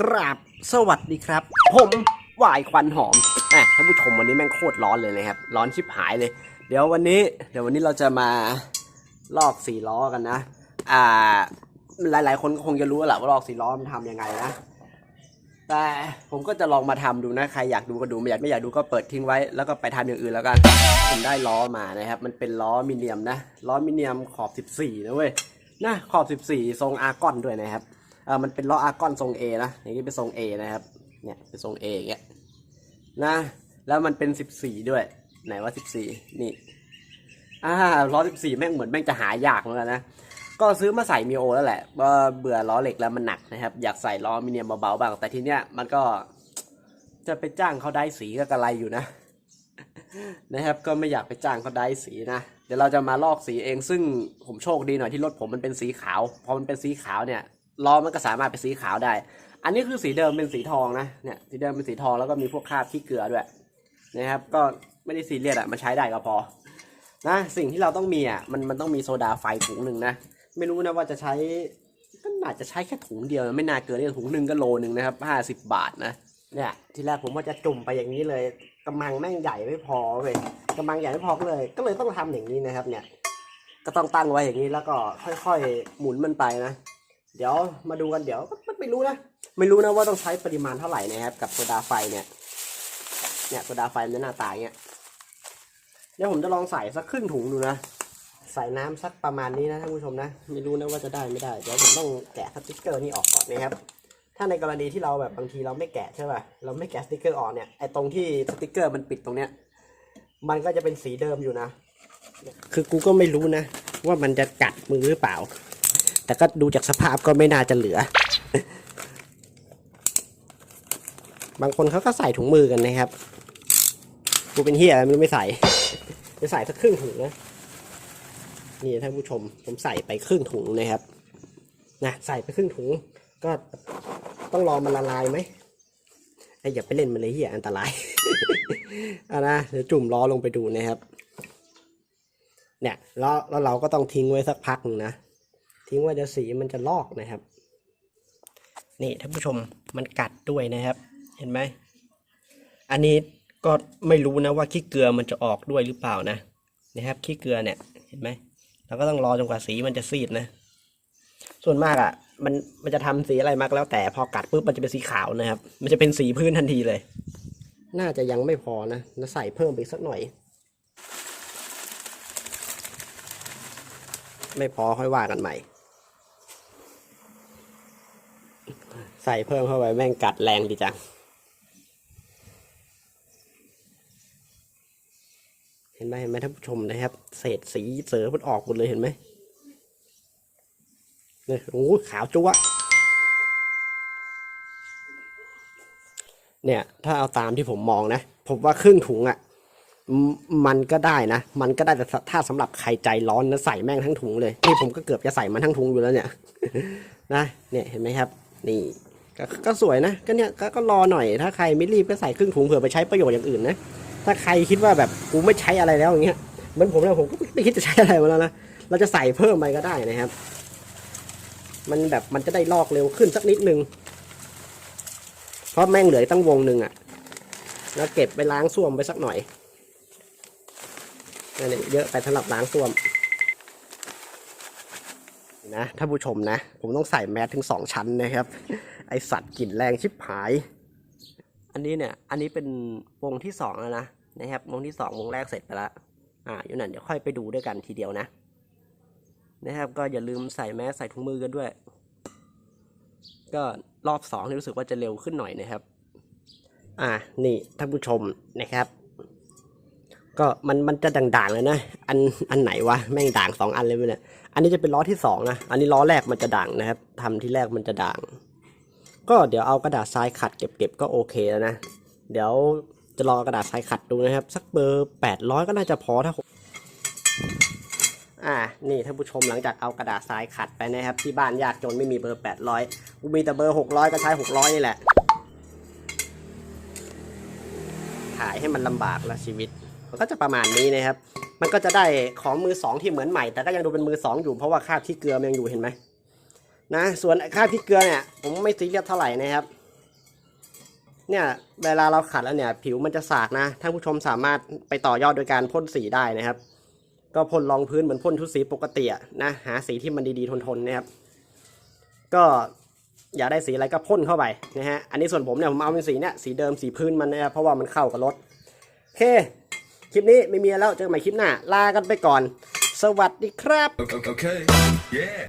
กราบสวัสดีครับ ผมวายควันหอมอะท่านผู้ชมวันนี้แม่งโคตรร้อนเลยนะครับ ร้อนชิบหายเลย เดี๋ยววันนี้เดี๋ยววันนี้เราจะมาลอกสี่ล้อกันนะ อ่า หลาย ๆ คนก็คงจะรู้แหละว่าลอกสี่ล้อมันทำยังไงนะ แต่ผมก็จะลองมาทำดูนะ ใครอยากดูก็ดู ไม่อยากไม่อยากดูก็เปิดทิ้งไว้ แล้วก็ไปทำอย่างอื่นแล้วกัน ผมได้ล้อมานะครับ มันเป็นล้อมิเนียมนะ ล้อมิเนียมขอบ 14นะเว้ยนะขอบ 14 ทรงอาร์กอนด้วยนะครับ เออมันเป็นล้ออาร์กอนทรง A นะอย่างนี้เป็นทรง A นะครับเนี่ยเป็นทรง A อย่างเงี้ยนะแล้วมันเป็น 14 ด้วย ไหนว่า 14 นี่อ่าล้อ 14 แม่งเหมือนแม่งจะหายากเหมือนกันนะก็ซื้อมาใส่มีโอแล้วแหละว่าเบื่อล้อเหล็กแล้วมันหนักนะครับ อยากใส่ล้อมิเนียมเบาๆบ้าง แต่ทีเนี้ยมันก็จะไปจ้างเขาได้สีก็กระไรอยู่นะ นะครับ ก็ไม่อยากไปจ้างเขาได้สีนะ เดี๋ยวเราจะมาลอกสีเองซึ่งผมโชคดีหน่อยที่รถผมมันเป็นสีขาว พอมันเป็นสีขาวเนี่ย ล้อมันก็สามารถเป็นสีขาวได้ อันนี้คือสีเดิมเป็นสีทองนะเนี่ยสีเดิมเป็นสีทองแล้วก็มีพวกคราบขี้เกลือด้วยนะครับก็ไม่ได้ซีเรียสอะมันใช้ได้ก็พอนะสิ่งที่เราต้องมีอะมันมันต้องมีโซดาไฟถุงหนึ่งนะไม่รู้นะว่าจะใช้ก็น่าจะใช้แค่ถุงเดียวนไม่น่าเกินนี่ถุงหนึ่งก็โลหนึ่งนะครับห้าสิบบาทนะเนี่ยทีแรกผมว่าจะจุ่มไปอย่างนี้เลยกำมังแม่งใหญ่ไม่พอเลยกำมังใหญ่ไม่พอเลย ก็เลยต้องทำอย่างนี้นะครับ เนี่ย ก็ต้องตั้งไว้อย่างนี้แล้วก็ค่อยๆ หมุนมันไปนะ เดี๋ยวมาดูกันเดี๋ยวไม่รู้นะ ไม่รู้นะว่าต้องใช้ปริมาณเท่าไหร่นะครับ กับโซดาไฟเนี่ย เนี่ยโซดาไฟมันจะหน้าตายเงี้ยเดี๋ยวผมจะลองใส่สักครึ่งถุงดูนะ ใส่น้ำสักประมาณนี้นะท่านผู้ชมนะ ไม่รู้นะว่าจะได้ไม่ได้ เดี๋ยวผมต้องแกะสติ๊กเกอร์นี่ออกก่อนนะครับ ถ้าในกรณีที่เราแบบบางทีเราไม่แกะใช่ป่ะ เราไม่แกะสติ๊กเกอร์ออกเนี่ย ไอ้ตรงที่สติ๊กเกอร์มันปิดตรงเนี้ย มันก็จะเป็นสีเดิมอยู่นะ คือกูก็ไม่รู้นะ ว่ามันจะกัดมือหรือเปล่า แต่ก็ดูจากสภาพก็ไม่น่าจะเหลือ บางคนเขาก็ใส่ถุงมือกันนะครับ กูเป็นเฮียอะไรไม่รู้ไม่ใส่จะใส่สักครึ่งถุงนะนี่ท่านผู้ชม ผมใส่ไปครึ่งถุงนะครับนะใส่ไปครึ่งถุง ก็ต้องรอมันละลายไหมไอ้อย่าไปเล่นมันเลยเฮียอันตรายอะนะเดี๋ยวจุ่มล้อลงไปดูนะครับ เนี่ยแล้วแล้วเราก็ต้องทิ้งไว้สักพักนึงนะ ทิ้งไว้เดี๋ยวสีมันจะลอกนะครับ นี่ท่านผู้ชมมันกัดด้วยนะครับ เห็นไหมอันนี้ก็ไม่รู้นะว่าขี้เกลือมันจะออกด้วยหรือเปล่านะนะครับขี้เกลือเนี่ยเห็นไหมเราก็ต้องรอจนกว่าสีมันจะซีดนะ ส่วนมากอะ มันมันจะทำสีอะไรมากแล้วแต่พอกัดปุ๊บมันจะเป็นสีขาวนะครับ มันจะเป็นสีพื้นทันทีเลย น่าจะยังไม่พอนะนะใส่เพิ่มไปสักหน่อย ไม่พอค่อยว่ากันใหม่ ใส่เพิ่มเข้าไปแม่งกัดแรงดีจัง เห็นไหมเห็นไหมท่านผู้ชมนะครับ เศษสีเสือมันออกหมดเลยเห็นไหมเนี่ยโอ้โหขาวจั๊วะเนี่ย ถ้าเอาตามที่ผมมองนะ ผมว่าครึ่งถุงอะ่ะ มันก็ได้นะ มันก็ได้แต่ถ้าสำหรับใครใจร้อนนะใส่แม่งทั้งถุงเลยนี่ผมก็เกือบจะใส่มันทั้งถุงอยู่แล้วเนี่ย นะ เนี่ยเห็นไหมครับ นี่ ก็ก็สวยนะก็เนี่ยก็ก็รอหน่อย ถ้าใครไม่รีบก็ใส่ครึ่งถุงเผื่อไปใช้ประโยชน์อย่างอื่นนะ ถ้าใครคิดว่าแบบกูไม่ใช้อะไรแล้วอย่างเงี้ยเหมือนผมนะผมก็ไม่คิดจะใช้อะไรมาแล้วนะ เราจะใส่เพิ่มไปก็ได้นะครับ มันแบบมันจะได้ลอกเร็วขึ้นสักนิดนึง เพราะแม่งเหลือตั้งวงหนึ่งอะแล้วเก็บไปล้างส้วมไปสักหน่อยนั่นเองเยอะไปสำหรับล้างส้วมนะท่านผู้ชมนะ ผมต้องใส่แมสถึงสองชั้นนะครับ ไอสัตว์กลิ่นแรงชิบหาย อันนี้เนี่ย อันนี้เป็นวงที่สองแล้วนะนะครับวงที่สองวงแรกเสร็จไปแล้วอ่าอยู่นั่นเดี๋ยวค่อยไปดูด้วยกันทีเดียวนะ นะครับ ก็อย่าลืมใส่แมสใส่ถุงมือกันด้วย ก็รอบสองนี่รู้สึกว่าจะเร็วขึ้นหน่อยนะครับ อ่านี่ท่านผู้ชมนะครับ ก็มันมันจะด่างๆเลยนะ อันอันไหนวะแม่งด่างสองอันเลยมั้ยเนี่ยอันนี้จะเป็นล้อที่สองนะอันนี้ล้อแรกมันจะด่างนะครับทำที่แรกมันจะด่าง ก็เดี๋ยวเอากระดาษทรายขัดเก็บๆก็โอเคแล้วนะ เดี๋ยวจะรองกระดาษทรายขัดดูนะครับ สักเบอร์แปดร้อยก็น่าจะพอถ้าอ่า นี่ท่านผู้ชมหลังจากเอากระดาษทรายขัดไปนะครับ ที่บ้านยากจนไม่มีเบอร์แปดร้อยกูมีแต่เบอร์หกร้อยก็ใช้หกร้อยนี่แหละ ถ่ายให้มันลำบากละชีวิต มันก็จะประมาณนี้นะครับ มันก็จะได้ของมือสองที่เหมือนใหม่ แต่ก็ยังดูเป็นมือสองอยู่เพราะว่าคราบที่เกลือมันยังอยู่เห็นไหม นะ ส่วนคราบที่เกลือเนี่ย ผมไม่ซีเรียสเท่าไหร่นะครับ เนี่ยเวลาเราขัดแล้วเนี่ย ผิวมันจะสากนะท่านผู้ชมสามารถไปต่อยอดโดยการพ่นสีได้นะครับ ก็พ่นรองพื้นเหมือนพ่นทุกสีปกติอะนะหาสีที่มันดีๆทนๆนะครับ ก็อยากได้สีอะไรก็พ่นเข้าไปนะฮะอันนี้ส่วนผมเนี่ยผมเอาเป็นสีเนี่ยสีเดิมสีพื้นมันนะครับเพราะว่ามันเข้ากับรถโอเคคลิปนี้ไม่มีแล้วเจอกันใหม่คลิปหน้า ลากันไปก่อน สวัสดีครับ Okay. Yeah.